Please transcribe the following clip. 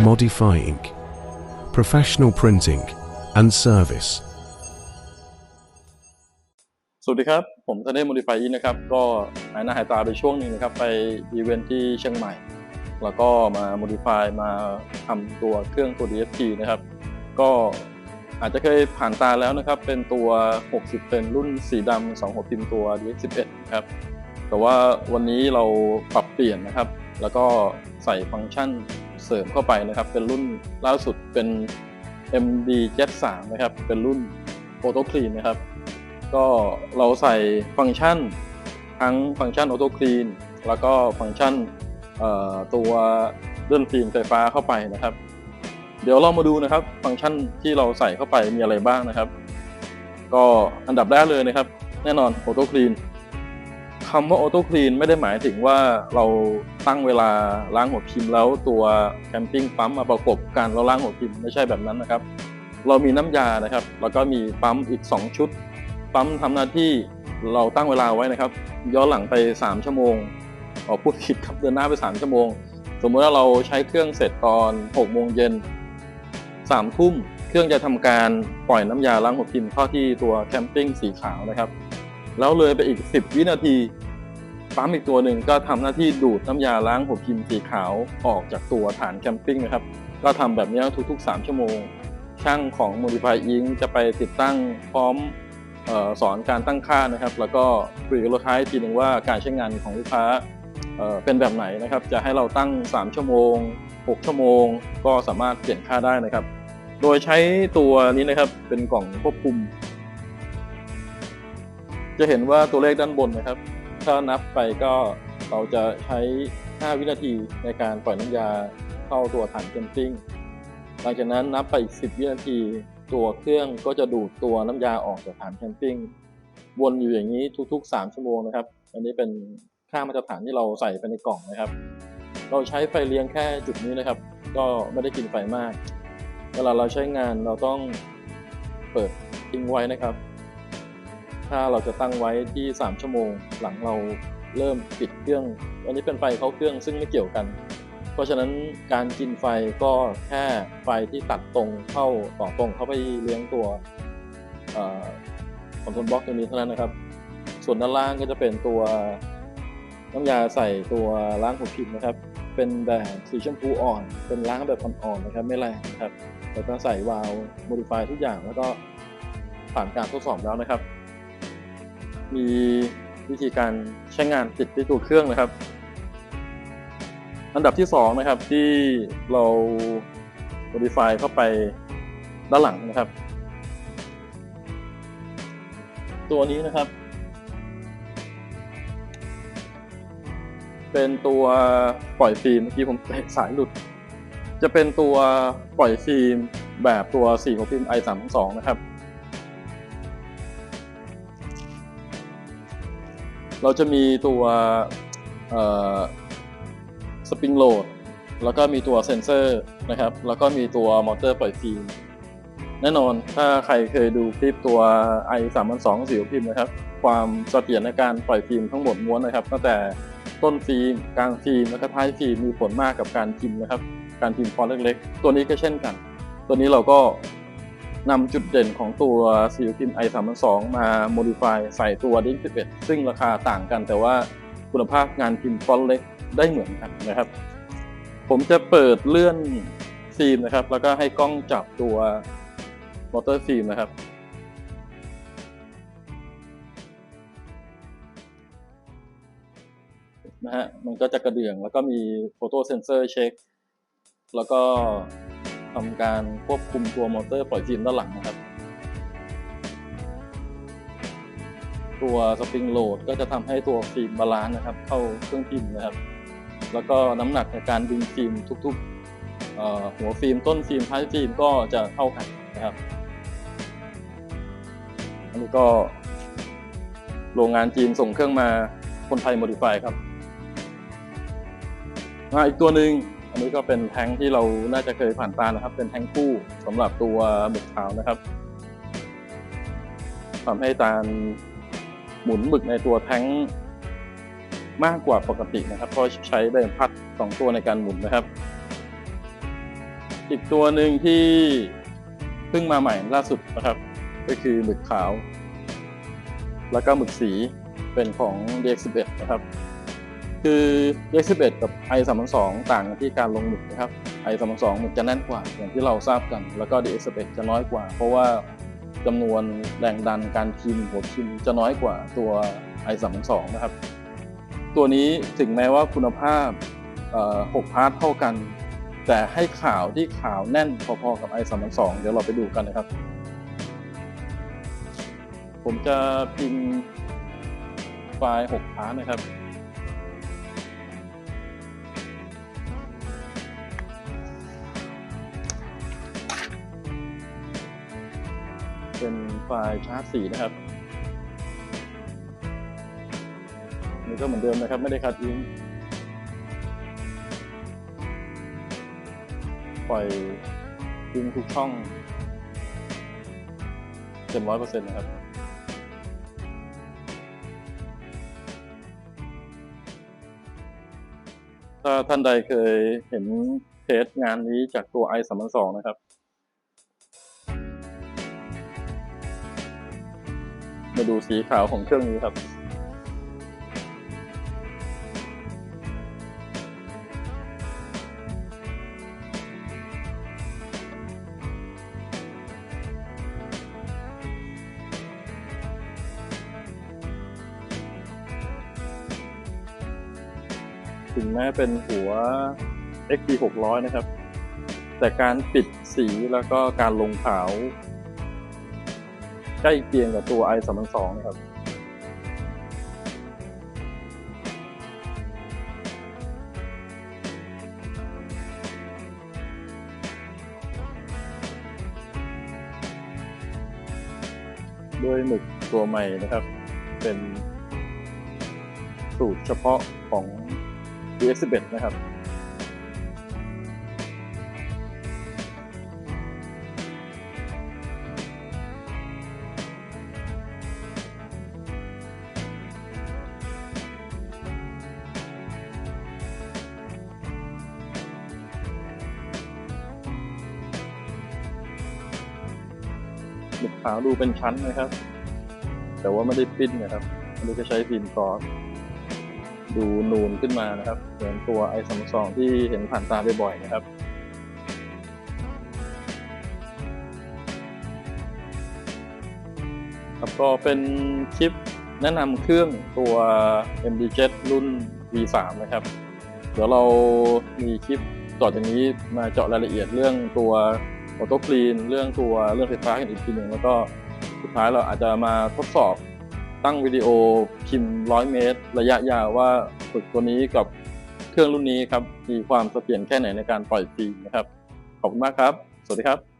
modifying, professional printing, and service. สวัสดีครับ ผมทนเนศโมดิฟายนะครับ ก็หายหน้าหายตาไปช่วงหนึ่งนะครับ ไปอีเวนท์ที่เชียงใหม่ แล้วก็มาโมดิฟายมาทำตัวเครื่องตัว DFT นะครับ ก็อาจจะเคยผ่านตาแล้วนะครับ เป็นตัว 60 เป็นรุ่นสีดำ2หัวพิมพ์ตัว DX11 ครับ แต่ว่าวันนี้เราปรับเปลี่ยนนะครับ แล้วก็ใส่ฟังก์ชัน เสริมเข้าไปนะครับ เป็นรุ่นล่าสุดเป็น MD Jet 3นะครับ เป็นรุ่น Auto Clean นะครับ ก็เราใส่ฟังก์ชัน ทั้งฟังก์ชัน Auto Clean แล้วก็ฟังก์ชันตัวเลื่อนฟิล์มไฟฟ้าเข้าไปนะครับ เดี๋ยวเรามาดูนะครับ ฟังก์ชันที่เราใส่เข้าไปมีอะไรบ้างนะครับ ก็อันดับแรกเลยนะครับ แน่นอน Auto Clean คำว่า Auto Clean ไม่ได้หมายถึงว่าเราตั้งเวลาล้างหัวพิมพ์แล้วตัวแคมปิ้งปั๊มมาประกบการเราล้างหัวพิมพ์ไม่ใช่แบบนั้นนะครับ เรามีน้ำยานะครับ แล้วก็มีปั๊มอีก 2 ชุด ปั๊มทำหน้าที่เราตั้งเวลาไว้นะครับ ย้อนหลังไป 3 ชั่วโมงออพูดผิดครับเดินหน้าไป 3 ชั่วโมง สมมติว่าเราใช้เครื่องเสร็จตอน6โมงเย็น3ทุ่มเครื่องจะทำการปล่อยน้ำยาล้างหัวพิมพ์เข้าที่ตัวแคมปิ้งสีขาวนะครับแล้วเลยไปอีก 10 วินาที ปั๊มอีกตัวหนึ่งก็ทำหน้าที่ดูดน้ำยาล้างหัวพิมพ์สีขาวออกจากตัวฐานแคมปิ้งนะครับ ก็ทำแบบนี้ทุกๆ 3 ชั่วโมง ช่างของ Modify Ink จะไปติดตั้งพร้อมออสอนการตั้งค่านะครับ แล้วก็คุยกับลูกค้าอีกทีหนึ่งว่าการใช้งานของลูกค้าเเป็นแบบไหนนะครับ จะให้เราตั้ง 3 ชั่วโมง 6 ชั่วโมง ก็สามารถเปลี่ยนค่าได้นะครับ โดยใช้ตัวนี้นะครับเป็นกล่องควบคุม จะเห็นว่าตัวเลขด้านบนนะครับ ถ้านับไปก็เราจะใช้ 5 วินาทีในการปล่อยน้ำยาเข้าตัวถังแคมปิ้งหลังจากนั้นนับไปอีก 10 วินาที ตัวเครื่องก็จะดูดตัวน้ำยาออกจากฐานแคมปิ้งวนอยู่อย่างนี้ทุกๆ 3 ชั่วโมงนะครับ อันนี้เป็นค่ามาตรฐานที่เราใส่ไปในกล่องนะครับ เราใช้ไฟเลี้ยงแค่จุดนี้นะครับ ก็ไม่ได้กินไฟมาก เวลาเราใช้งานเราต้องเปิดทิ้งไว้นะครับ ถ้าเราจะตั้งไว้ที่ 3 ชั่วโมง หลังเราเริ่มปิดเครื่อง อันนี้เป็นไฟเข้าเครื่องซึ่งไม่เกี่ยวกัน เพราะฉะนั้นการกินไฟก็แค่ไฟที่ตัดตรงเข้าต่อตรงเข้าไปเลี้ยงตัวคอนโทรลบล็อกตัวนี้เท่านั้นนะครับ ส่วนด้านล่างก็จะเป็นตัวน้ำยาใส่ตัวล้างหัวพิมพ์นะครับ เป็นแบบสีชมพูอ่อน เป็นล้างแบบอ่อนๆนะครับ ไม่แรงนะครับแล้วก็ใส่วาล์วโมดิฟายทุกอย่างแล้วก็ผ่านการทดสอบแล้วนะครับ มีวิธีการใช้งานติดที่ตัวเครื่องนะครับ อันดับที่ 2 นะครับที่เรา modify เข้าไปด้านหลังนะครับ ตัวนี้นะครับ เป็นตัวปล่อยฟิล์มเมื่อกี้ผมเตะสายหลุด จะเป็นตัวปล่อยฟิล์มแบบตัว4ของฟิล์ม i 3 2นะครับ เราจะมีตัวสปริงโหลดแล้วก็มีตัวเซนเซอร์นะครับ แล้วก็มีตัวมอเตอร์ปล่อยฟิล์มแน่นอนถ้าใครเคยดูคลิปตัว i 3 2 0สีพิมพ์นะครับ ความเสถียรในการปล่อยฟิล์มทั้งหมดม้วนนะครับ ตั้งแต่ต้นฟิล์มกลางฟิล์มแล้วก็ท้ายฟิล์มมีผลมากกับการพิมพ์นะครับ การพิมพ์ฟอนต์เล็กๆ ตัวนี้ก็เช่นกัน ตัวนี้เราก็ นำจุดเด่นของตัวสีพิมพ์ i 3 2มา modify ใส่ตัว d 11 ซึ่งราคาต่างกันแต่ว่าคุณภาพงานพิมพ์ฟอนต์เล็กได้เหมือนกันนะครับ ผมจะเปิดเลื่อนฟิล์มนะครับ แล้วก็ให้กล้องจับตัวมอเตอร์ฟิล์มนะครับนะฮะมันก็จะกระเดื่องแล้วก็มีโฟโต้เซนเซอร์เช็ค แล้วก็ ทำการควบคุมตัวมอเตอร์ปล่อยฟิล์มด้านหลังนะครับ ตัวสปริงโหลดก็จะทำให้ตัวฟิล์มบาลานซ์นะครับ เข้าเครื่องพิมพ์นะครับ แล้วก็น้ำหนักในการดึงฟิล์มทุกๆหัวฟิล์มต้นฟิล์มท้ายฟิล์มก็จะเท่ากันนะครับอันนี้ก็โรงงานจีนส่งเครื่องมาคนไทยโมดิฟายครับมาอีกตัวหนึ่ง อันนี้ก็เป็นแท้งที่เราน่าจะเคยผ่านตานะครับ เป็นแท้งคู่สำหรับตัวหมึกขาวนะครับทำให้การหมุนหมึกในตัวแท้งมากกว่าปกตินะครับเพราะใช้ใบพัดสองตัวในการหมุนนะครับ อีกตัวหนึ่งที่เพิ่งมาใหม่ล่าสุดนะครับ ก็คือหมึกขาว แล้วก็หมึกสีเป็นของ DX11 นะครับ คือ DX11 กับ i32 ต่างกันที่การลงหมึกนะครับ i32 หมึกจะแน่นกว่าอย่างที่เราทราบกัน แล้วก็ DX11 จะน้อยกว่า เพราะว่าจำนวนแรงดันการพิมพ์หัวพิมพ์จะน้อยกว่าตัว i32 นะครับ ตัวนี้ถึงแม้ว่าคุณภาพ 6 พาร์ทเท่ากัน แต่ให้ข่าวที่ข่าวแน่นพอๆกับ i32 เดี๋ยวเราไปดูกันนะครับ ผมจะพิมพ์ไฟล์ 6 พาร์ทนะครับ เป็นไฟล์ชาร์ตสีนะครับนี่ก็เหมือนเดิมนะครับไม่ได้คัดอิงปล่อยยิงทุกช่องเต็มร้อยเปอร์เซ็นต์นะครับถ้าท่านใดเคยเห็นเทสงานนี้จากตัว i 3 2นะครับ มาดูสีขาวของเครื่องนี้ครับ ถึงแม้เป็นหัว XP 600 นะครับ แต่การปิดสีแล้วก็การลงขาว ใกล้เคียงกับตัว i 3 2นะครับ ด้วยหมึกตัวใหม่นะครับ เป็นสูตรเฉพาะของ DS11 นะครับ หมึกขาวดูเป็นชั้นนะครับ แต่ว่าไม่ได้ปิ้นนะครับอันนี้ก็ใช้ฟิล์มกอสดูนูนขึ้นมานะครับเหมือนตัว i 3 2ที่เห็นผ่านตาบ่อยๆนะครับครับก็เป็นคลิปแนะนำเครื่องตัว MD7 รุ่น V3 นะครับ เดี๋ยวเรามีคลิปต่อจากนี้มาเจาะรายละเอียดเรื่องตัว ออโต้คลีนเรื่องตัวเรื่องไฟฟ้ากันอีกทีหนึ่งแล้วก็สุดท้ายเราอาจจะมาทดสอบตั้งวิดีโอพิมพ์ร้อยเมตร ระยะยาวว่าฝึกตัวนี้กับเครื่องรุ่นนี้ครับมีความเสถียรแค่ไหนในการปล่อยฟีนะครับ ขอบคุณมากครับ สวัสดีครับ